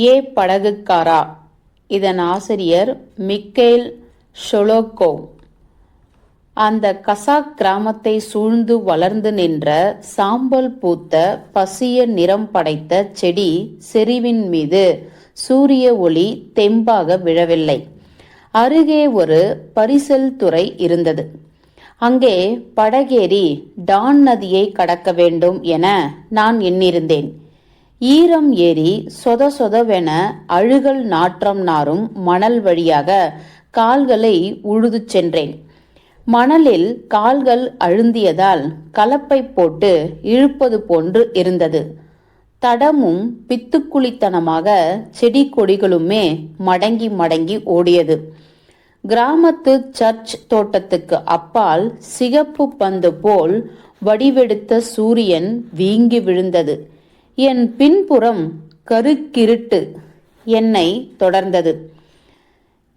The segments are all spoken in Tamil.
ஏ படகுக்காரா? இதன் ஆசிரியர் மிக்கேல் ஷொலோக்கோவ் அந்த கசாக் கிராமத்தை சூழ்ந்து வளர்ந்து நின்ற சாம்பல் பூத்த பசிய நிறம் படைத்த செடி செறிவின் மீது சூரிய ஒளி தெம்பாக விழவில்லை. அருகே ஒரு பரிசல் துறை இருந்தது. அங்கே படகேறி டான் நதியை கடக்க வேண்டும் என நான் எண்ணிருந்தேன் ஈரம் ஏறி சொத சொதவென அழுகல் நாற்றம் நாரும் மணல் வழியாக கால்களை உழுதுச் சென்றேன். மணலில் கால்கள் அழுந்தியதால் கலப்பை போட்டு இழுப்பது போன்று இருந்தது. தடமும் பித்துக்குளித்தனமாக செடி கொடிகளுமே மடங்கி மடங்கி ஓடியது. கிராமத்து சர்ச் தோட்டத்துக்கு அப்பால் சிகப்பு பந்து போல் வடிவெடுத்த சூரியன் வீங்கி விழுந்தது. என் பின்புறம் கருக்கிருட்டு என்னை தொடர்ந்தது.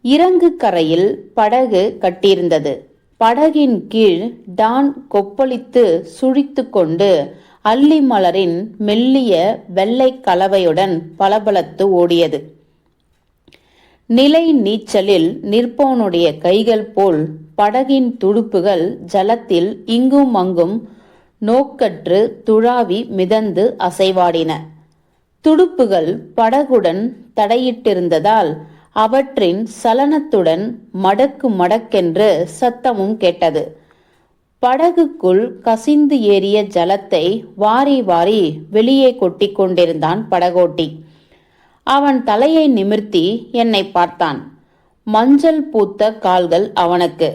இறங்கு கரையில் படகு கட்டியிருந்தது. படகின் கீழ் டான் கொப்பளித்து சுழித்து கொண்டு அல்லி மலரின் மெல்லிய வெள்ளை கலவையுடன் பளபளத்து ஓடியது. நிலை நீச்சலில் நிற்பவனுடைய கைகள் போல் படகின் துடுப்புகள் ஜலத்தில் இங்கும் அங்கும் நோக்கற்று துழாவி மிதந்து அசைவாடின. துடுப்புகள் படகுடன் தடையிட்டிருந்ததால் அவற்றின் சலனத்துடன் மடக்கு மடக்கென்று சத்தமும் கேட்டது. படகுக்குள் கசிந்து ஏறிய ஜலத்தை வாரி வாரி வெளியே கொட்டிக் கொண்டிருந்தான் படகோட்டி. அவன் தலையை நிமிர்த்தி என்னை பார்த்தான். மஞ்சள் பூத்த கால்கள் அவனுக்கு.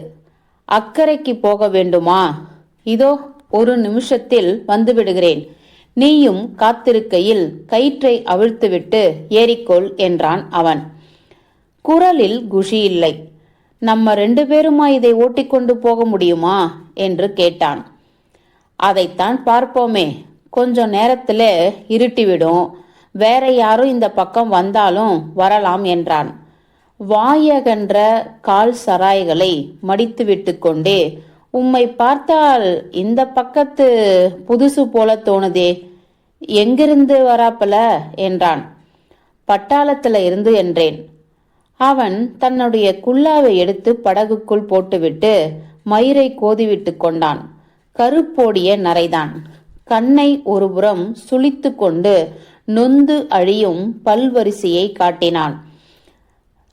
அக்கறைக்கு போக வேண்டுமா? இதோ ஒரு நிமிஷத்தில் வந்துவிடுகிறேன். நீயும் காத்திருக்கையில் கயிற்றை அவிழ்த்துவிட்டு ஏறிக்கொள் என்றான் அவன். குரலில் குஷி இல்லை. நம்ம ரெண்டு பேருமா இதை ஓட்டிக்கொண்டு போக முடியுமா? என்று கேட்டான். அதைத்தான் பார்ப்போமே. கொஞ்சம் நேரத்தில் இருட்டிவிடும். வேற யாரும் இந்த பக்கம் வந்தாலும் வரலாம் என்றான். வாயகன்ற கால் சராய்களை மடித்து விட்டு கொண்டே உம்மை பார்த்தால் இந்த பக்கத்து புதுசு போல தோணுதே. எங்கிருந்து வராப்பல? என்றான். பட்டாளத்துல இருந்து என்றேன். அவன் தன்னுடைய குல்லாவை எடுத்து படகுக்குள் போட்டுவிட்டு மயிரை கோதிவிட்டு கொண்டான். கருப்போடிய நரைதான். கண்ணை ஒருபுறம் சுளித்து கொண்டு நொந்து அழியும் பல்வரிசையை காட்டினான்.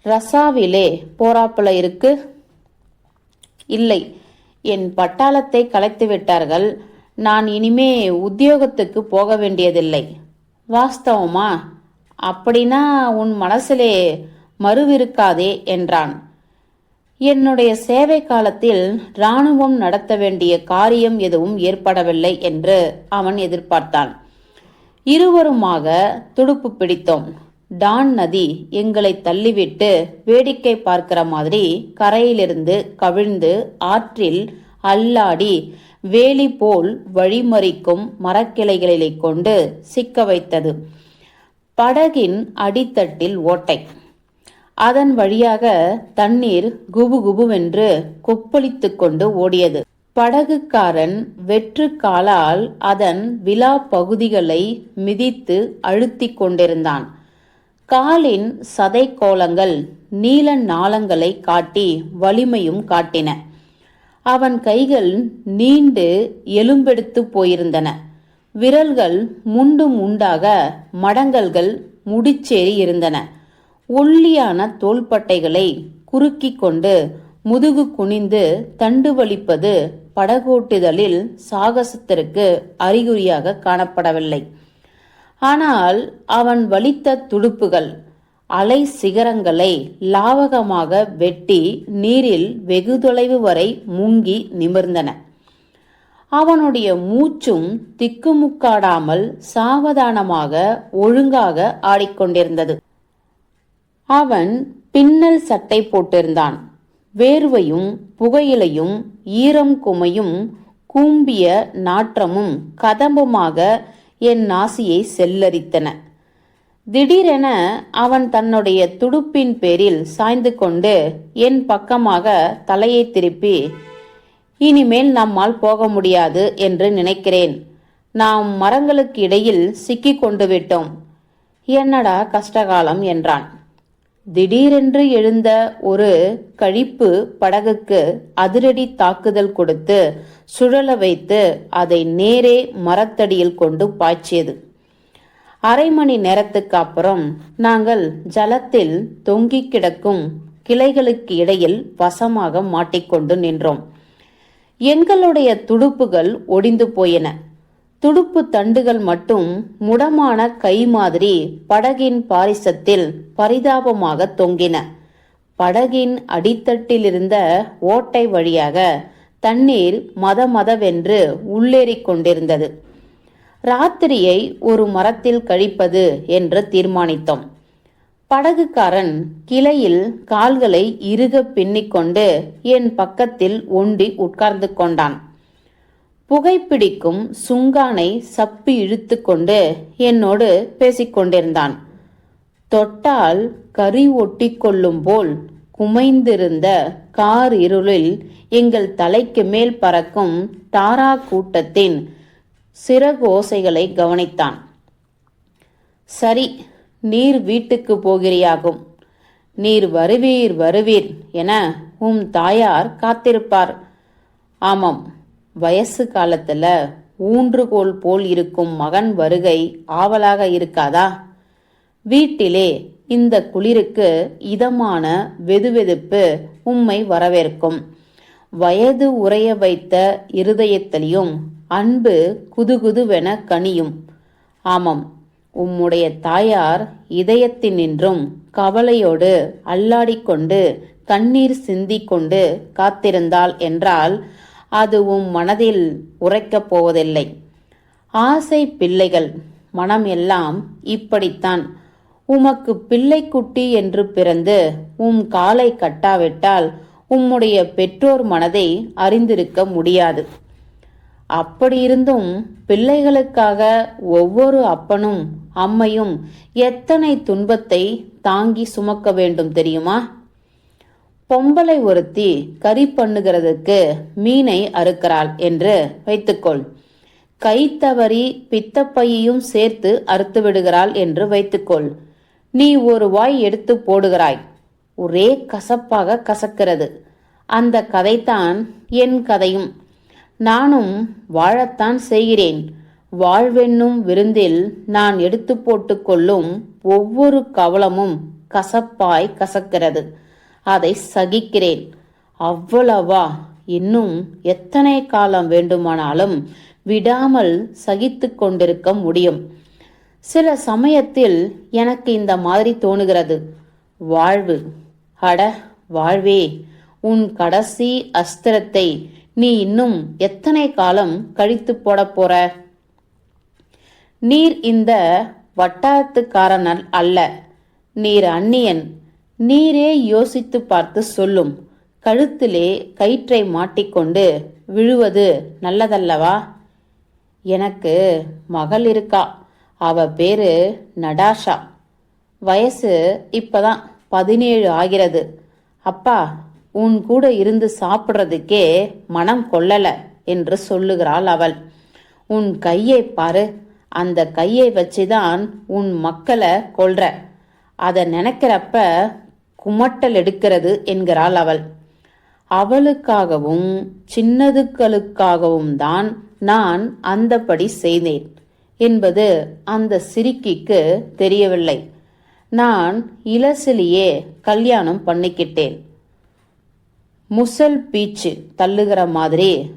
ரசாவிலே போராப்பல இருக்கு? இல்லை. என் பட்டாளத்தை கலைத்து விட்டார்கள். நான் இனிமே உத்தியோகத்துக்கு போக வேண்டியதில்லை. வாஸ்தவமா? அப்படின்னா உன் மனசிலே மறுவிருக்காதே என்றான். என்னுடைய சேவை காலத்தில் இராணுவம் நடத்த வேண்டிய காரியம் எதுவும் ஏற்படவில்லை என்று அவன் எதிர்பார்த்தான். இருவருமாக துடுப்பு பிடித்தோம். டான் நதி எங்களை தள்ளிவிட்டு வேடிக்கை பார்க்கிற மாதிரி கரையிலிருந்து கவிழ்ந்து ஆற்றில் அல்லாடி வேலி போல் வழிமறிக்கும் மரக்கிளைகளை கொண்டு சிக்க வைத்தது. படகின் அடித்தட்டில் ஓட்டை. அதன் வழியாக தண்ணீர் குபு குபுவென்று கொப்பளித்து கொண்டு ஓடியது. படகுக்காரன் வெற்று காலால் அதன் விழா பகுதிகளை மிதித்து அழுத்திக் கொண்டிருந்தான். காலின் சதை கோலங்கள் நீல நாளங்களை காட்டி வலிமையும் காட்டின. அவன் கைகள் நீண்டு எலும்பெடுத்து போயிருந்தன. விரல்கள் முண்டு முண்டாக மடங்கல்கள் முடிச்சேறி இருந்தன. ஒல்லியான தோள்பட்டைகளை குறுக்கி கொண்டு முதுகு குனிந்து தண்டு வலிப்பது படகோட்டுதலில் சாகசத்திற்கு அறிகுறியாக காணப்படவில்லை. ஆனால் அவன் வலித்த துடுப்புகள் அலை சிகரங்களை லாவகமாக வெட்டி நீரில் வெகு தொலைவு வரை முங்கி நிமிர்ந்தன. அவனுடைய மூச்சும் திக்குமுக்காடாமல் சாவதானமாக ஒழுங்காக ஆடிக்கொண்டிருந்தது. அவன் பின்னல் சட்டை போட்டிருந்தான். வேர்வையும் புகையிலையும் ஈரம் குமையும் கூம்பிய நாற்றமும் கதம்புமாக என் நாசியை செல்லரித்தன. திடீரென அவன் தன்னுடைய துடுப்பின் பேரில் சாய்ந்து கொண்டு என் பக்கமாக தலையை திருப்பி இனிமேல் நம்மால் போக முடியாது என்று நினைக்கிறேன். நாம் மரங்களுக்கு இடையில் சிக்கிக் கொண்டு விட்டோம். என்னடா கஷ்டகாலம் என்றான். திடீரென்று எழுந்த ஒரு கழிப்பு படகுக்கு அதிரடி தாக்குதல் கொடுத்து சுழல வைத்து அதை நேரே மரத்தடியில் கொண்டு பாய்ச்சியது. அரை மணி நேரத்துக்கு அப்புறம் நாங்கள் ஜலத்தில் தொங்கிக் கிடக்கும் கிளைகளுக்கு இடையில் வசமாக மாட்டிக்கொண்டு நின்றோம். எங்களுடைய துடுப்புகள் ஒடிந்து போயின. துடுப்பு தண்டுகள் மட்டும் முடமான கை மாதிரி படகின் பாரிசத்தில் பரிதாபமாக தொங்கின. படகின் அடித்தட்டிலிருந்த ஓட்டை வழியாக தண்ணீர் மத மதவென்று உள்ளேறிக் கொண்டிருந்தது. ராத்திரியை ஒரு மரத்தில் கழிப்பது என்று தீர்மானித்தோம். படகுக்காரன் கிளையில் கால்களை இறுக பின்னிக்கொண்டு என் பக்கத்தில் ஒண்டி உட்கார்ந்து கொண்டான். புகைப்பிடிக்கும் சுங்கானை சப்பி இழுத்து கொண்டு என்னோடு பேசிக்கொண்டிருந்தான். தொட்டால் கறி ஒட்டி கொள்ளும் போல் குமைந்திருந்த கார் இருளில் எங்கள் தலைக்கு மேல் பறக்கும் தாரா கூட்டத்தின் சிறகோசைகளை கவனித்தான். சரி நீர் வீட்டுக்கு போகிறியாகும். நீர் வருவீர் வருவீர் என உம் தாயார் காத்திருப்பார். ஆமாம் வயசு காலத்துல ஊன்றுகோல் போல் இருக்கும் மகன் வருகை ஆவலாக இருக்காதா? வீட்டிலே இந்த குளிருக்கு இதமான வெதுவெதுப்பு உம்மை வரவேற்கும். வயது உறைய வைத்த இருதயத்திலையும் அன்பு குதுகுதுவென கனியும். ஆமாம் உம்முடைய தாயார் இதயத்தினின்றும் கவலையோடு அல்லாடிக்கொண்டு கண்ணீர் சிந்திக் கொண்டு காத்திருந்தாள் என்றால் அது உம் மனதில் உரைக்கப் போவதில்லை. ஆசை பிள்ளைகள் மனம் எல்லாம் இப்படித்தான். உமக்கு பிள்ளைக்குட்டி என்று பிறந்து உம் காலை கட்டாவிட்டால் உம்முடைய பெற்றோர் மனதை அறிந்திருக்க முடியாது. அப்படியிருந்தும் பிள்ளைகளுக்காக ஒவ்வொரு அப்பனும் அம்மையும் எத்தனை துன்பத்தை தாங்கி சுமக்க வேண்டும் தெரியுமா? பொம்பளை ஒருத்தி கறி பண்ணுகிறதுக்கு மீனை அறுக்கிறாள் என்று வைத்துக்கொள். கை தவறி பித்தப்பையையும் சேர்த்து அறுத்து விடுகிறாள் என்று வைத்துக்கொள். நீ ஒரு வாய் எடுத்து போடுகிறாய். ஒரே கசப்பாக கசக்கிறது. அந்த கதைதான் என் கதையும். நானும் வாழத்தான் செய்கிறேன். வாழ்வென்னும் விருந்தில் நான் எடுத்து போட்டுக்கொள்ளும் ஒவ்வொரு கவலமும் கசப்பாய் கசக்கிறது. அதை சகிக்கிறேன். அவ்வளவா? இன்னும் எத்தனை காலம் வேண்டுமானாலும் விடாமல் சகித்து கொண்டிருக்க முடியும். சில சமயத்தில் எனக்கு இந்த மாதிரி தோணுகிறது. வாழ்வு. அட வாழ்வே. உன் கடைசி அஸ்திரத்தை நீ இன்னும் எத்தனை காலம் கழித்து போடப் போற? நீர் இந்த வட்டாரத்துக்காரன் அல்ல. நீர் அந்நியன். நீரே யோசித்து பார்த்து சொல்லும். கழுத்திலே கயிற்றை மாட்டிக்கொண்டு விழுவது நல்லதல்லவா? எனக்கு மகள் இருக்கா? அவ பேரு நடாஷா. வயசு இப்பதான் பதினேழு ஆகிறது. அப்பா உன் கூட இருந்து சாப்பிட்றதுக்கே மனம் கொள்ளல என்று சொல்லுகிறாள் அவள். உன் கையை பாரு. அந்த கையை வச்சுதான் உன் மக்களை கொல்ற. அதை நினைக்கிறப்ப குமட்டல் எடுக்கிறது என்கிறாள் அவள். அவளுக்காகவும் சின்னதுக்களுக்காகவும் தான் நான் அந்தபடி செய்தேன் என்பது அந்த சிரிக்கிக்கு தெரியவில்லை. நான் இளசிலேயே கல்யாணம் பண்ணிக்கிட்டேன். முசல் பீச்சு தள்ளுகிற மாதிரி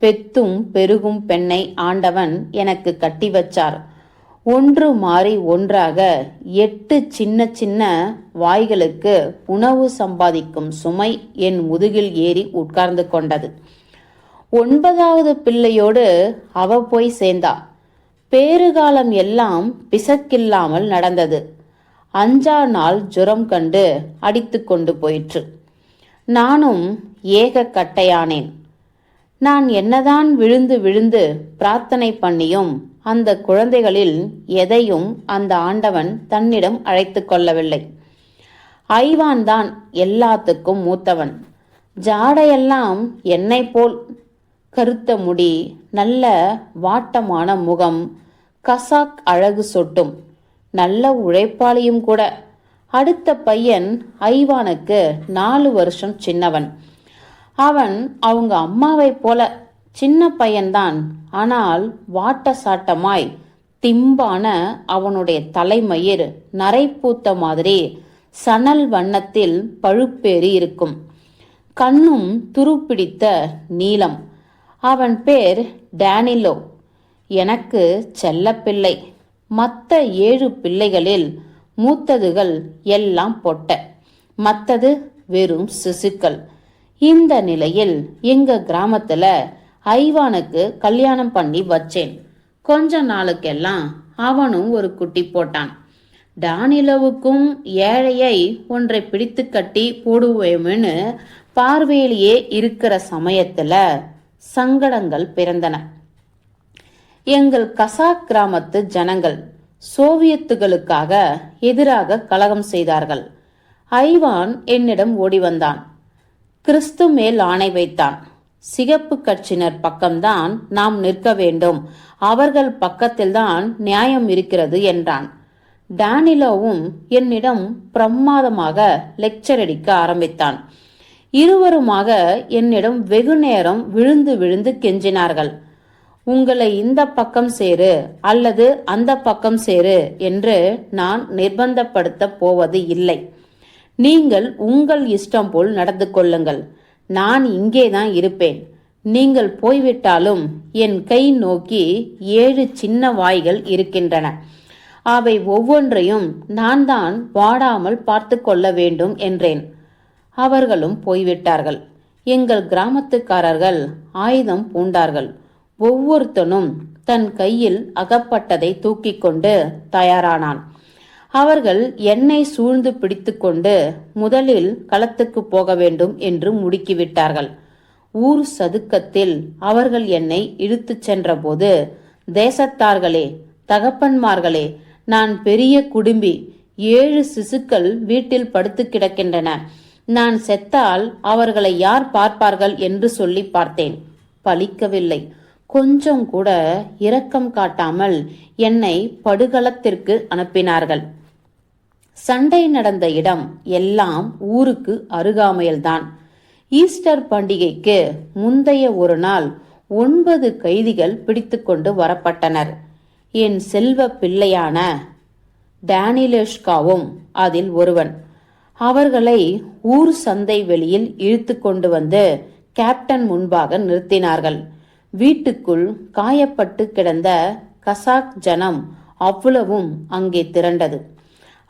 பெத்தும் பெருகும் பெண்ணை ஆண்டவன் எனக்கு கட்டி வச்சார். ஒன்று மாறி ஒன்றாக எட்டு சின்ன சின்ன வாய்களுக்கு உணவு சம்பாதிக்கும் சுமை என் முதுகில் ஏறி உட்கார்ந்து கொண்டது. ஒன்பதாவது பிள்ளையோடு அவ போய் சேர்ந்தா. பேறுகாலம் எல்லாம் பிசக்கில்லாமல் நடந்தது. அஞ்சா நாள் ஜுரம் கண்டு அடித்து கொண்டு போயிற்று. நானும் ஏக கட்டையானேன். நான் என்னதான் விழுந்து விழுந்து பிரார்த்தனை பண்ணியும் அந்த குழந்தைகளில் எதையும் அந்த ஆண்டவன் தன்னிடம் அழைத்து கொள்ளவில்லை. ஐவான் தான் எல்லாத்துக்கும் மூத்தவன். ஜாடையெல்லாம் என்னை போல் கருத்த முடி நல்ல வாட்டமான முகம் கசாக் அழகு சொட்டும் நல்ல உழைப்பாளியும் கூட. அடுத்த பையன் ஐவானுக்கு நாலு வருஷம் சின்னவன். அவன் அவங்க அம்மாவைப் போல சின்ன பையன்தான். ஆனால் வாட்ட சாட்டமாய் திம்பான அவனுடைய தலைமயிர் நரைப்பூத்த மாதிரி சணல் வண்ணத்தில் பழுப்பேறி இருக்கும். கண்ணும் துருப்பிடித்த நீலம். அவன் பேர் டேனிலோ. எனக்கு செல்லப்பிள்ளை. மற்ற ஏழு பிள்ளைகளில் மூத்ததுகள் எல்லாம் பொட்ட. மத்தது வெறும் சிசுக்கள். இந்த நிலையில் எங்க கிராமத்துல ஐவானுக்கு கல்யாணம் பண்ணி வச்சேன். கொஞ்ச நாளுக்கெல்லாம் அவனும் ஒரு குட்டி போட்டான். டானிலவுக்கும் ஏழையை ஒன்றை பிடித்து கட்டி போடுவோம்னு பார்வையிலேயே இருக்கிற சமயத்துல சங்கடங்கள் பிறந்தன. எங்கள் கசாக் கிராமத்து ஜனங்கள் சோவியத்துகளுக்காக எதிராக கலகம் செய்தார்கள். ஐவான் என்னிடம் ஓடி வந்தான். கிறிஸ்து மேல் ஆணை வைத்தான். சிகப்பு கட்சியினர் பக்கம்தான் நாம் நிற்க வேண்டும். அவர்கள் பக்கத்தில்தான் நியாயம் இருக்கிறது என்றான். டானிலோவும் என்னிடம் பிரமாதமாக லெக்சர் அடிக்க ஆரம்பித்தான். இருவருமாக என்னிடம் வெகு நேரம் விழுந்து விழுந்து கெஞ்சினார்கள். உங்களை இந்த பக்கம் சேரு அல்லது அந்த பக்கம் சேரு என்று நான் நிர்பந்தப்படுத்த போவது இல்லை. நீங்கள் உங்கள் இஷ்டம் போல் நடந்து கொள்ளுங்கள். நான் இங்கேதான் இருப்பேன். நீங்கள் போய்விட்டாலும் என் கை நோக்கி ஏழு சின்ன வாய்கள் இருக்கின்றன. அவை ஒவ்வொன்றையும் நான் தான் வாடாமல் பார்த்து கொள்ள வேண்டும் என்றேன். அவர்களும் போய்விட்டார்கள். எங்கள் கிராமத்துக்காரர்கள் ஆயுதம் பூண்டார்கள். ஒவ்வொருத்தனும் தன் கையில் அகப்பட்டதை தூக்கிக் கொண்டு தயாரானான். அவர்கள் என்னை சூழ்ந்து பிடித்துக்கொண்டு முதலில் களத்துக்கு போக வேண்டும் என்று முடுக்கிவிட்டார்கள். ஊர் சதுக்கத்தில் அவர்கள் என்னை இழுத்துச் சென்றபோது தேசத்தார்களே தகப்பன்மார்களே நான் பெரிய குடும்பி ஏழு சிசுக்கள் வீட்டில் படுத்து கிடக்கின்றன. நான் செத்தால் அவர்களை யார் பார்ப்பார்கள் என்று சொல்லி பார்த்தேன். பலிக்கவில்லை. கொஞ்சம் கூட இரக்கம் காட்டாமல் என்னை படுகளத்திற்கு அனுப்பினார்கள். சண்டை நடந்த இடம் எல்லாம் ஊருக்கு அருகாமையில்தான். ஈஸ்டர் பண்டிகைக்கு முந்தைய ஒரு நாள் ஒன்பது கைதிகள் பிடித்துக்கொண்டு வரப்பட்டனர். என் செல்வ பிள்ளையான டேனிலேஷ்காவும் அதில் ஒருவன். அவர்களை ஊர் சந்தை வெளியில் இழுத்து கொண்டு வந்து கேப்டன் முன்பாக நிறுத்தினார்கள். வீட்டுக்குள் காயப்பட்டு கிடந்த கசாக் ஜனம் அவ்வளவும் அங்கே திரண்டது.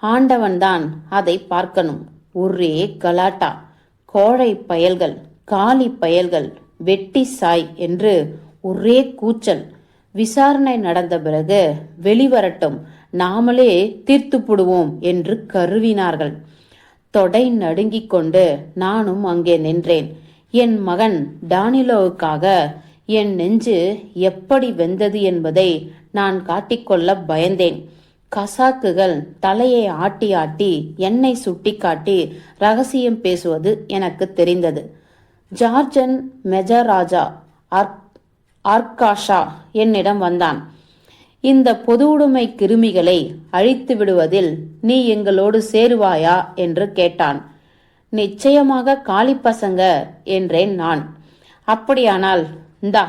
ஆண்டவன்தான் அதை பார்க்கணும். ஒரே கலாட்டா. கோழை பயல்கள் காலி பயல்கள் வெட்டி சாய் என்று ஒரே கூச்சல். விசாரணை நடந்த பிறகு வெளிவரட்டும். நாமளே தீர்த்து போடுவோம் என்று கருவினார்கள். தொடை நடுங்கிக் கொண்டு நானும் அங்கே நின்றேன். என் மகன் டானிலோவுக்காக என் நெஞ்சு எப்படி வெந்தது என்பதை நான் காட்டிக்கொள்ள பயந்தேன். கசாக்குகள் தலையை ஆட்டி ஆட்டி என்னை சுட்டிக்காட்டி ரகசியம் பேசுவது எனக்கு தெரிந்தது. ஜார்ஜன் மெஜராஜா ஆர்க் ஆர்காஷா என்னிடம் வந்தான். இந்த பொதுவுடைமை கிருமிகளை அழித்து விடுவதில் நீ எங்களோடு சேருவாயா? என்று கேட்டான். நிச்சயமாக காளி பசங்க என்றேன் நான். அப்படியானால் இந்தா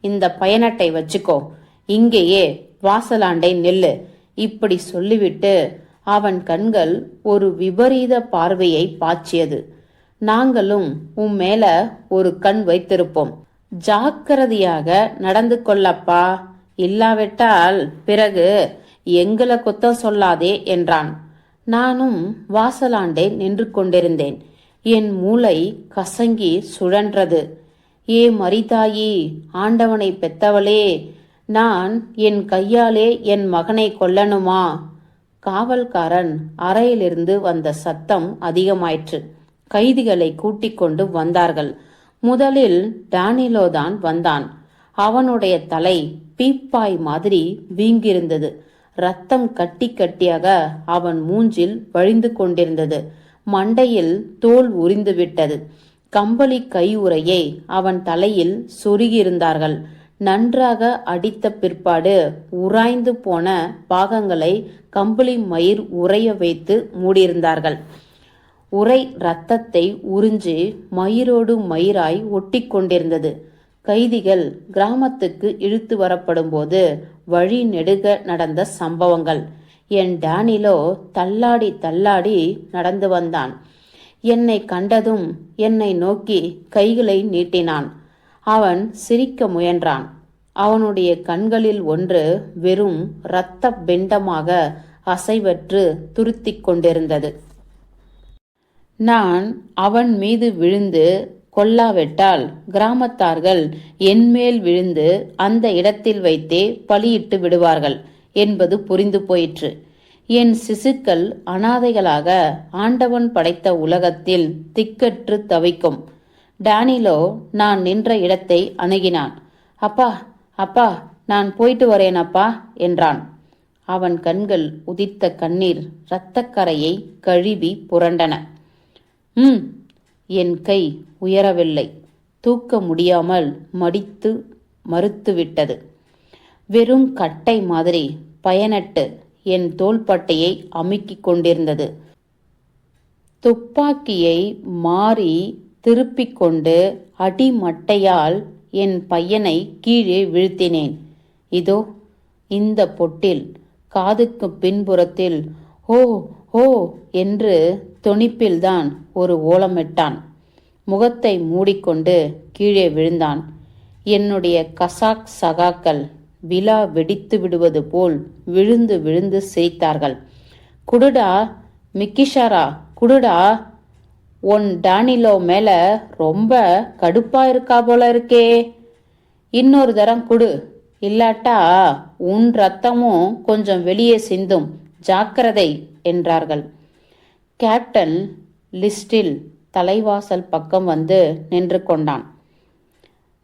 இந்த பயனட்டை வச்சுக்கோ. இங்கேயே வாசலாண்டை நெல்லு. இப்படி சொல்லிவிட்டு அவன் கண்கள் ஒரு விபரீத பார்வையை பாய்ச்சியது. நாங்களும் உன் மேல ஒரு கண் வைத்திருப்போம். ஜாக்கிரதையாக நடந்து கொள்ளப்பா. இல்லாவிட்டால் பிறகு எங்களை குத்தம் சொல்லாதே என்றான். நானும் வாசலாண்டே நின்று கொண்டிருந்தேன். என் மூளை கசங்கி சுழன்றது. ஏ மரிதாயி ஆண்டவனை பெத்தவளே நான் என் கையாலே என் மகனை கொல்லணுமா? காவல்காரன் அறையிலிருந்து வந்த சத்தம் அதிகமாயிற்று. கைதிகளை கூட்டிக் கொண்டு வந்தார்கள். முதலில் டானிலோ தான் வந்தான். அவனுடைய தலை பீப்பாய் மாதிரி வீங்கியிருந்தது. ரத்தம் கட்டி கட்டியாக அவன் மூஞ்சில் வழிந்து கொண்டிருந்தது. மண்டையில் தோல் உரிந்துவிட்டது. கம்பளி கையுறையை அவன் தலையில் சொருகியிருந்தார்கள். நன்றாக அடித்த பிற்பாடு உராய்ந்து போன பாகங்களை கம்பளி மயிர் உறைய வைத்து மூடியிருந்தார்கள். உரை இரத்தத்தை உறிஞ்சி மயிரோடு மயிராய் ஒட்டி கொண்டிருந்தது. கைதிகள் கிராமத்துக்கு இழுத்து வரப்படும்போது வழி நெடுக நடந்த சம்பவங்கள். என் டேனிலோ தள்ளாடி தள்ளாடி நடந்து வந்தான். என்னை கண்டதும் என்னை நோக்கி கைகளை நீட்டினான். அவன் சிரிக்க முயன்றான். அவனுடைய கண்களில் ஒன்று வெறும் இரத்த பிண்டமாக அசைவற்று துருத்திக் கொண்டிருந்தது. நான் அவன் மீது விழுந்து கொல்லாவிட்டால் கிராமத்தார்கள் என்மேல் விழுந்து அந்த இடத்தில் வைத்தே பலியிட்டு விடுவார்கள் என்பது புரிந்து போயிற்று. என் சிசுக்கள் அனாதைகளாக ஆண்டவன் படைத்த உலகத்தில் திக்கற்று தவிக்கும். டேனிலோ நான் நின்ற இடத்தை அணுகினான். அப்பா அப்பா நான் போயிட்டு வரேன் அப்பா என்றான். அவன் கண்கள் உதித்த கண்ணீர் இரத்தக்கரையை கழுவி புரண்டன. ம் என் கை உயரவில்லை. தூக்க முடியாமல் மடித்து மறுத்துவிட்டது. வெறும் கட்டை மாதிரி பயனட்டு என் தோள்பட்டையை அமுக்கிக் கொண்டிருந்தது. துப்பாக்கியை மாறி திருப்பிக் கொண்டு அடிமட்டையால் என் பையனை கீழே வீழ்த்தினேன். இதோ இந்த பொட்டில் காதுக்கு பின்புறத்தில் ஓ ஓ என்று தொனிப்பில்தான் ஒரு ஓலமிட்டான். முகத்தை மூடிக்கொண்டு கீழே விழுந்தான். என்னுடைய கசாக் சகாக்கள் விழா வெடித்து விடுவது போல் விழுந்து விழுந்து சிரித்தார்கள். குடுடா மிக்கிஷாரா குடுடா உன் டானிலோ மேல ரொம்ப கடுப்பா இருக்கா போல இருக்கே. இன்னொரு தரம் குடு. இல்லாட்டா உன் ரத்தமும் கொஞ்சம் வெளியே சிந்தும். ஜாக்கிரதை என்றார்கள். கேப்டன் லிஸ்டில் தலைவாசல் பக்கம் வந்து நின்று கொண்டான்.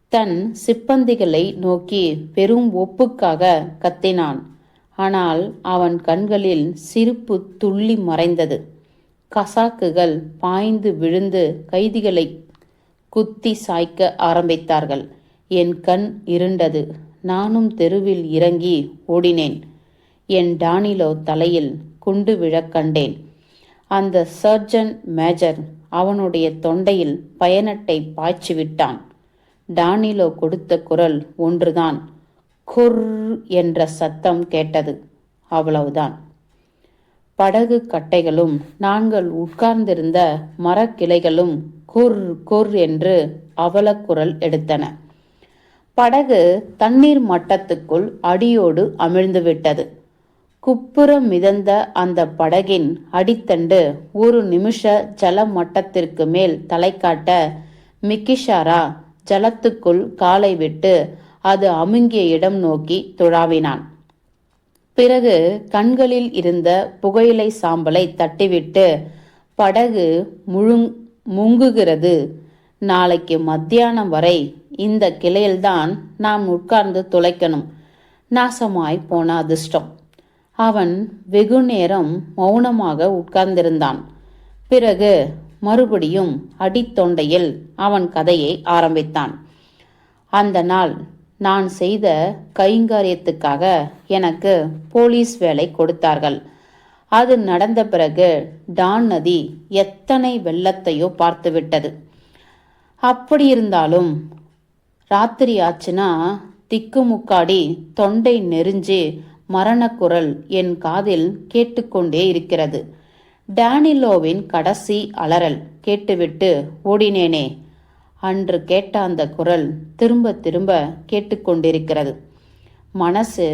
தன் சிப்பந்திகளை நோக்கி பெரும் ஒப்புக்காக கத்தினான். ஆனால் அவன் கண்களில் சிரிப்பு துள்ளி மறைந்தது. கசாக்குகள் பாய்ந்து விழுந்து கைதிகளை குத்தி சாய்க்க ஆரம்பித்தார்கள். என் கண் இருண்டது. நானும் தெருவில் இறங்கி ஓடினேன். என் டானிலோ தலையில் குண்டு விழக் கண்டேன். அந்த சர்ஜன் மேஜர் அவனுடைய தொண்டையில் பயனட்டை பாய்ச்சி விட்டான். டானிலோ கொடுத்த குரல் ஒன்றுதான். குர் என்ற சத்தம் கேட்டது. அவ்வளவுதான். படகு கட்டைகளும் நாங்கள் உட்கார்ந்திருந்த மரக்கிளைகளும் குர் குர் என்று அவலக்குரல் எடுத்தன. படகு தண்ணீர் மட்டத்துக்குள் அடியோடு அமிழ்ந்துவிட்டது குப்புறம் மிதந்த அந்த படகின் அடித்தண்டு ஒரு நிமிஷ ஜல மட்டத்திற்கு மேல் தலை காட்ட மிக்கிஷாரா ஜலத்துக்குள் காலை விட்டு அது அமுங்கிய இடம் நோக்கி துழாவினான். பிறகு கண்களில் இருந்த புகையிலை சாம்பலை தட்டிவிட்டு படகு முழுங் முங்குகிறது. நாளைக்கு மத்தியானம் வரை இந்த கிளையில்தான் நாம் உட்கார்ந்து துளைக்கணும். நாசமாய் போன அதிர்ஷ்டம். அவன் வெகு நேரம் மௌனமாக உட்கார்ந்திருந்தான். பிறகு மறுபடியும் அடித்தொண்டையில் அவன் கதையை ஆரம்பித்தான். அந்த நாள் நான் செய்த கைங்காரியத்துக்காக எனக்கு போலீஸ் வேலை கொடுத்தார்கள். அது நடந்த பிறகு டான் நதி எத்தனை வெள்ளத்தையோ பார்த்துவிட்டது. அப்படி இருந்தாலும் ராத்திரி ஆச்சுன்னா திக்குமுக்காடி தொண்டை நெறிஞ்சு மரணக்குரல் என் காதில் கேட்டுக்கொண்டே இருக்கிறது. டேனிலோவின் கடைசி அலறல் கேட்டுவிட்டு ஓடினேனே. அன்று கேட்ட அந்த குரல் திரும்ப திரும்ப கேட்டுக்கொண்டிருக்கிறது. மனசு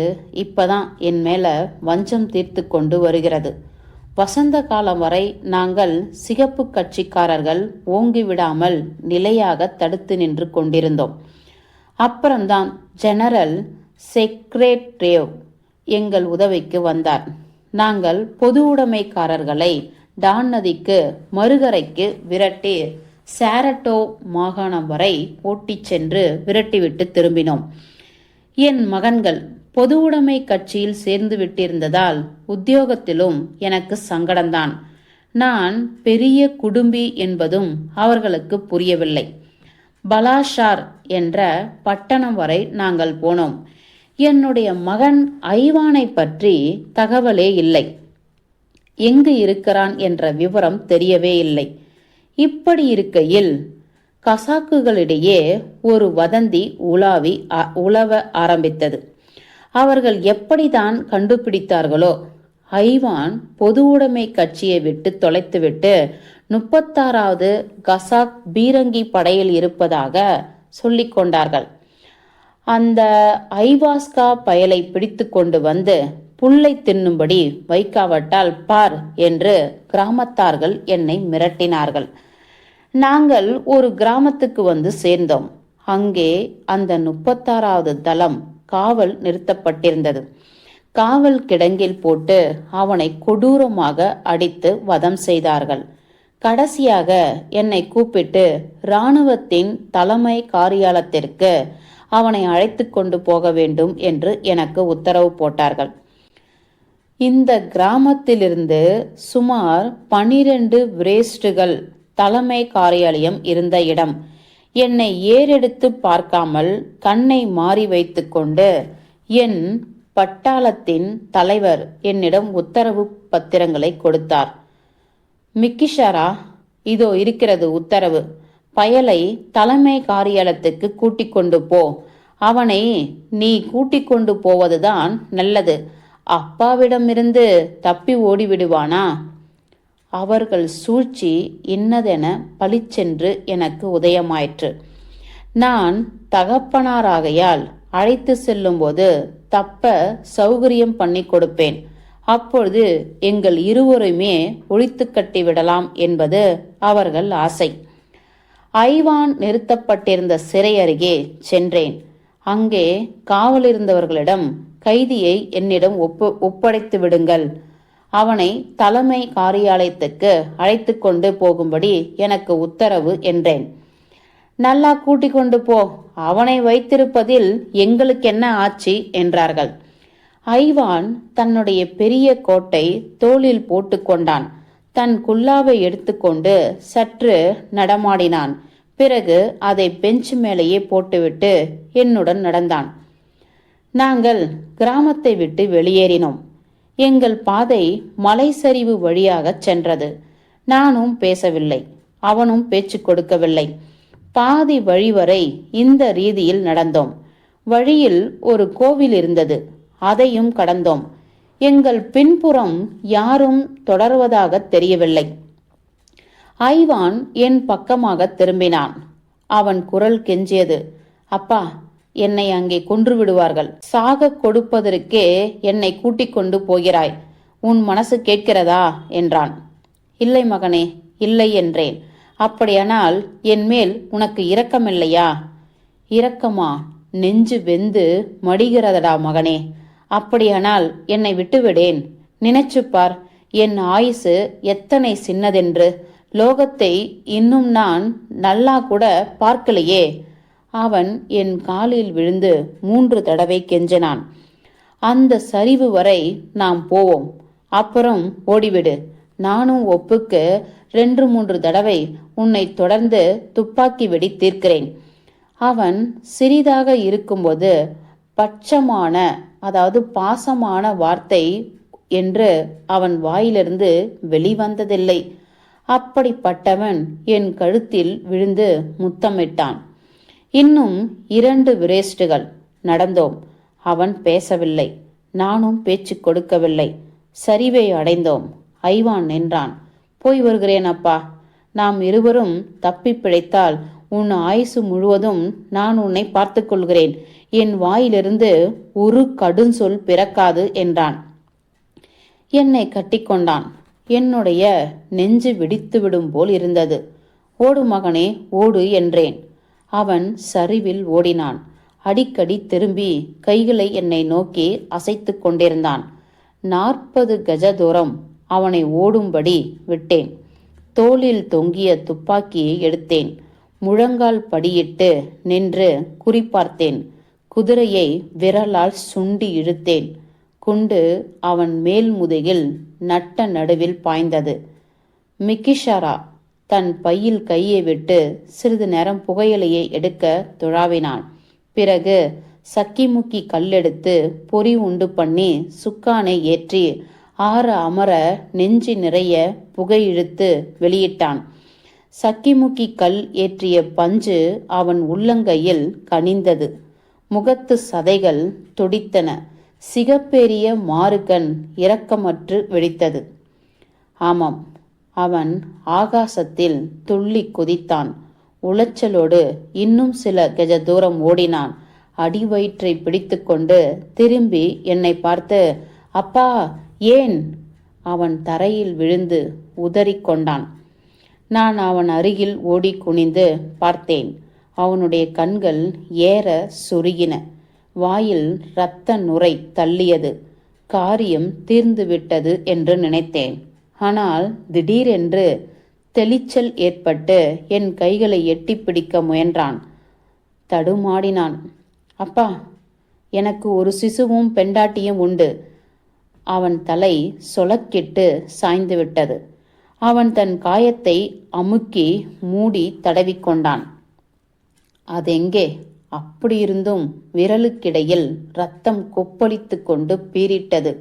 இப்பதான் என் மேல வஞ்சம் தீர்த்து கொண்டு வருகிறது. வசந்த காலம் வரை நாங்கள் சிகப்பு கட்சிக்காரர்கள் ஓங்கி விடாமல் நிலையாக தடுத்து நின்று கொண்டிருந்தோம். அப்புறம்தான் ஜெனரல் செக்ரேட்ரேவ் எங்கள் உதவிக்கு வந்தார். நாங்கள் பொது உடைமைக்காரர்களை டான் நதிக்கு மறுகரைக்கு விரட்டி சாரட்டோ மாகாணம் வரை ஓட்டிச் சென்று விரட்டிவிட்டு திரும்பினோம். என் மகன்கள் பொது உடைமை கட்சியில் சேர்ந்து விட்டிருந்ததால் உத்தியோகத்திலும் எனக்கு சங்கடம்தான் நான் பெரிய குடும்பி என்பதும் அவர்களுக்கு புரியவில்லை. பலாஷார் என்ற பட்டணம் வரை நாங்கள் போனோம். என்னுடைய மகன் ஐவானை பற்றி தகவலே இல்லை. எங்கு இருக்கிறான் என்ற விவரம் தெரியவே இல்லை. இப்படி இருக்கையில் கசாக்குகளிடையே ஒரு வதந்தி உலாவி அ- உலவ ஆரம்பித்தது. அவர்கள் எப்படிதான் கண்டுபிடித்தார்களோ ஐவான் பொது உடைமை கட்சியை விட்டு தொலைத்துவிட்டு முப்பத்தாறாவது கசாக் பீரங்கி படையில் இருப்பதாக சொல்லிக் கொண்டார்கள் அந்த ஐவாஸ்கா பயலை பிடித்து கொண்டு வந்து புல்லை தின்னும்படி வைக்காவிட்டால் பார் என்று கிராமத்தார்கள் என்னை மிரட்டினார்கள். நாங்கள் ஒரு கிராமத்துக்கு வந்து சேர்ந்தோம். அங்கே அந்த முப்பத்தாறாவது தளம் காவல் நிறுத்தப்பட்டிருந்தது. காவல் கிடங்கில் போட்டு அவனை கொடூரமாக அடித்து வதம் செய்தார்கள். கடைசியாக என்னை கூப்பிட்டு இராணுவத்தின் தலைமை காரியாலயத்திற்கு அவனை அழைத்து கொண்டு போக வேண்டும் என்று எனக்கு உத்தரவு போட்டார்கள். இந்த கிராமத்திலிருந்து சுமார் பனிரெண்டு விரேஸ்டுகள் தலைமை காரியாலயம் இருந்த இடம். என்னை ஏறெடுத்து பார்க்காமல் கண்ணை மாறி வைத்துக்கொண்டு என் பட்டாளத்தின் தலைவர் என்னிடம் உத்தரவு பத்திரங்களை கொடுத்தார். மிக்கிஷாரா இதோ இருக்கிறது உத்தரவு. பயலை தலைமை காரியாலயத்துக்கு கூட்டிக் கொண்டு போ. அவனை நீ கூட்டிக் கொண்டு போவதுதான் நல்லது. அப்பாவிடமிருந்து தப்பி ஓடிவிடுவானா? அவர்கள் சூழ்ச்சி இன்னதென பளிச்சென்று எனக்கு உதயமாயிற்று. நான் தகப்பனாராகையால் அழைத்து செல்லும்போது தப்ப சௌகரியம் பண்ணி கொடுப்பேன். அப்பொழுது எங்கள் இருவருமே ஒழித்து கட்டி விடலாம் என்பது அவர்கள் ஆசை. ஐவான் நிறுத்தப்பட்டிருந்த சிறை அருகே சென்றேன். அங்கே காவலிருந்தவர்களிடம் கைதியை என்னிடம் ஒப்பு ஒப்படைத்து விடுங்கள். அவனை தலைமை காரியாலயத்துக்கு அழைத்து கொண்டு போகும்படி எனக்கு உத்தரவு என்றேன். நல்லா கூட்டி கொண்டு போ. அவனை வைத்திருப்பதில் எங்களுக்கு என்ன ஆச்சு என்றார்கள். ஐவான் தன்னுடைய பெரிய கோட்டை தோளில் போட்டுக்கொண்டான் தன் குல்லாவை எடுத்துக்கொண்டு சற்று நடமாடினான். பிறகு அதை பெஞ்ச் மேலேயே போட்டுவிட்டு என்னுடன் நடந்தான். நாங்கள் கிராமத்தை விட்டு வெளியேறினோம். எங்கள் பாதை மலை சரிவு வழியாகச் சென்றது. நானும் பேசவில்லை. அவனும் பேச்சு கொடுக்கவில்லை. பாதி வழி வரை இந்த ரீதியில் நடந்தோம். வழியில் ஒரு கோவில் இருந்தது. அதையும் கடந்தோம். எங்கள் பின்புறம் யாரும் தொடர்வதாக தெரியவில்லை. ஐவான் என் பக்கமாக திரும்பினான். அவன் குரல் கெஞ்சியது. அப்பா என்னை அங்கே கொன்று விடுவார்கள். சாக கொடுப்பதற்கே என்னை கூட்டிக் கொண்டு போகிறாய். உன் மனசு கேட்கிறதா? என்றான். இல்லை மகனே இல்லை என்றேன். அப்படியானால் என் மேல் உனக்கு இரக்கமில்லையா? இரக்கமா? நெஞ்சு வெந்து மடிகிறதடா மகனே? அப்படியானால் என்னை விட்டுவிடேன். நினைச்சுப்பார் என் ஆயுசு எத்தனை சின்னதென்று. லோகத்தை இன்னும் நான் நல்லா கூட பார்க்கலையே. அவன் என் காலில் விழுந்து மூன்று தடவை கெஞ்சினான். அந்த சரிவு வரை நாம் போவோம். அப்புறம் ஓடிவிடு. நானும் ஒப்புக்கு ரெண்டு மூன்று தடவை உன்னை தொடர்ந்து துப்பாக்கி வெடி தீர்க்கிறேன் அவன் சிறிதாக இருக்கும்போது பட்சமான அதாவது பாசமான வார்த்தை என்று அவன் வாயிலிருந்து வெளிவந்ததில்லை. அப்படிப்பட்டவன் என் கழுத்தில் விழுந்து முத்தமிட்டான். இன்னும் இரண்டு விரேஸ்டுகள் நடந்தோம். அவன் பேசவில்லை. நானும் பேச்சு கொடுக்கவில்லை. சரிவை அடைந்தோம். ஐவான் நின்றான். போய் வருகிறேன் அப்பா. நாம் இருவரும் தப்பி பிழைத்தால் உன் ஆயுசு முழுவதும் நான் உன்னை பார்த்துக்கொள்கிறேன் என் வாயிலிருந்து ஒரு கடுஞ்சொல் பிறக்காது என்றான். என்னை கட்டிக்கொண்டான் என்னுடைய நெஞ்சு வெடித்துவிடும் போல் இருந்தது. ஓடு மகனே ஓடு என்றேன். அவன் சரிவில் ஓடினான். அடிக்கடி திரும்பி கைகளை என்னை நோக்கி அசைத்துக் கொண்டிருந்தான். நாற்பது கஜ தூரம் அவனை ஓடும்படி விட்டேன். தோளில் தொங்கிய துப்பாக்கியை எடுத்தேன். முழங்கால் படியிட்டு நின்று குறிப்பார்த்தேன் குதிரையை விரலால் சுண்டி இழுத்தேன். குண்டு அவன் மேல் முதுகில் நட்ட நடுவில் பாய்ந்தது. மிக்கிஷாரா தன் பையில் கையை விட்டு சிறிது நேரம் புகையிலையை எடுக்க துழாவினான் பிறகு சக்கிமுக்கி கல்லெடுத்து பொறி உண்டு பண்ணி சுக்கானை ஏற்றி ஆற அமர நெஞ்சு நிறைய புகை இழுத்து வெளியிட்டான். சக்கிமுக்கி கல் ஏற்றிய பஞ்சு அவன் உள்ளங்கையில் கனிந்தது. முகத்து சதைகள் துடித்தன. சிகப்பெரிய மாறுகண் இரக்கமற்று வெடித்தது. ஆமாம் அவன் ஆகாசத்தில் துள்ளி குதித்தான். உளைச்சலோடு இன்னும் சில கஜ தூரம் ஓடினான். அடிவயிற்றை பிடித்துக்கொண்டு திரும்பி என்னை பார்த்து அப்பா ஏன்? அவன் தரையில் விழுந்து உதறிக்கொண்டான் நான் அவன் அருகில் ஓடி குனிந்து பார்த்தேன். அவனுடைய கண்கள் ஏற சுருகின. வாயில் இரத்த நுரை தள்ளியது. காரியம் தீர்ந்துவிட்டது என்று நினைத்தேன். ஆனால் திடீரென்று தெளிச்சல் ஏற்பட்டு என் கைகளை எட்டி பிடிக்க முயன்றான். தடுமாடினான். அப்பா எனக்கு ஒரு சிசுவும் பெண்டாட்டியும் உண்டு அவன் தலை சொலக்கிட்டு சாய்ந்து விட்டது. அவன் தன் காயத்தை அமுக்கி மூடி தடவிக்கொண்டான் அதெங்கே அப்படியிருந்தும் விரலுக்கிடையில் ரத்தம் கொப்பளித்து கொண்டு பீரிட்டது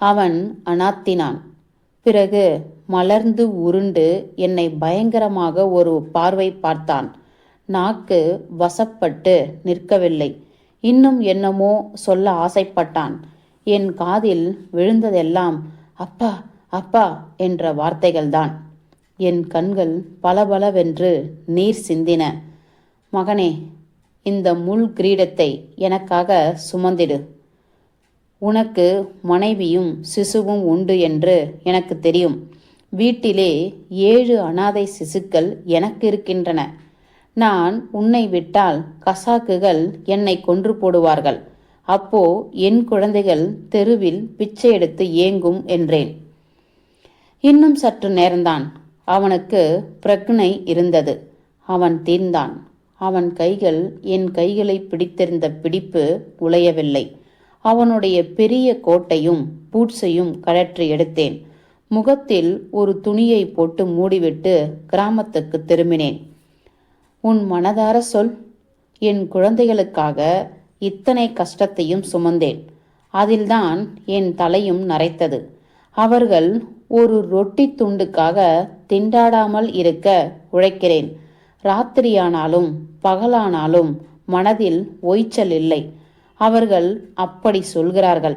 அவன் அனாத்தினான். பிறகு மலர்ந்து உருண்டு என்னை பயங்கரமாக ஒரு பார்வை பார்த்தான். நாக்கு வசப்பட்டு நிற்கவில்லை. இன்னும் என்னமோ சொல்ல ஆசைப்பட்டான். என் காதில் விழுந்ததெல்லாம் அப்பா அப்பா என்ற வார்த்தைகள்தான். என் கண்கள் பளபளவென்று நீர் சிந்தின. மகனே இந்த முள் கிரீடத்தை எனக்காக சுமந்திடு. உனக்கு மனைவியும் சிசுவும் உண்டு என்று எனக்கு தெரியும். வீட்டிலே ஏழு அனாதை சிசுக்கள் எனக்கு இருக்கின்றன. நான் உன்னை விட்டால் கசாக்குகள் என்னை கொன்று போடுவார்கள். அப்போ என் குழந்தைகள் தெருவில் பிச்சை எடுத்து ஏங்கும் என்றேன். இன்னும் சற்று நேரம்தான். அவனுக்கு பிரக்னை இருந்தது. அவன் தீர்ந்தான். அவன் கைகள் என் கைகளை பிடித்திருந்த பிடிப்பு உளையவில்லை அவனுடைய பெரிய கோட்டையும் பூட்ஸையும் கழற்றி எடுத்தேன். முகத்தில் ஒரு துணியை போட்டு மூடிவிட்டு கிராமத்துக்கு திரும்பினேன். உன் மனதார சொல். என் குழந்தைகளுக்காக இத்தனை கஷ்டத்தையும் சுமந்தேன். அதில்தான் என் தலையும் நரைத்தது. அவர்கள் ஒரு ரொட்டி துண்டுக்காக திண்டாடாமல் இருக்க உழைக்கிறேன். ராத்திரியானாலும் பகலானாலும் மனதில் ஓய்ச்சல் இல்லை. அவர்கள் அப்படி சொல்கிறார்கள்.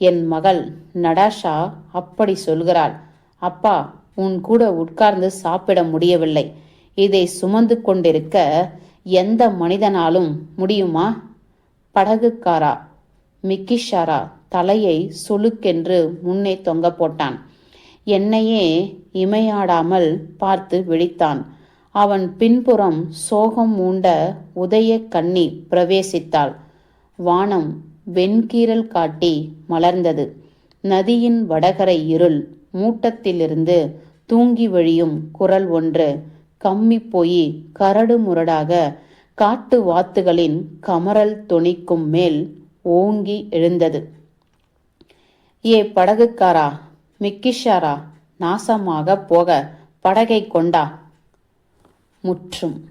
என் மகள் நடாஷா அப்படி சொல்கிறாள். அப்பா உன் கூட உட்கார்ந்து சாப்பிட முடியவில்லை. இதை சுமந்து கொண்டிருக்க எந்த மனிதனாலும் முடியுமா? படகுக்காரா மிக்கிஷாரா தலையை சுளுக்கென்று முன்னே தொங்க போட்டான். என்னையே இமையாடாமல் பார்த்து விழித்தான். அவன் பின்புறம் சோகம் மூண்ட உதய கண்ணி பிரவேசித்தாள். வானம் வெண்கீரல் காட்டி மலர்ந்தது. நதியின் வடகரை இருள் மூட்டத்திலிருந்து தூங்கி வழியும் குரல் ஒன்று கம்மி போய் கரடு முரடாக காட்டு வாத்துகளின் கமரல் தொனிக்கும் மேல் ஓங்கி எழுந்தது. ஏ படகுக்காரா மிக்கிஷாரா நாசமாக போக படகை கொண்டா? முற்றும்.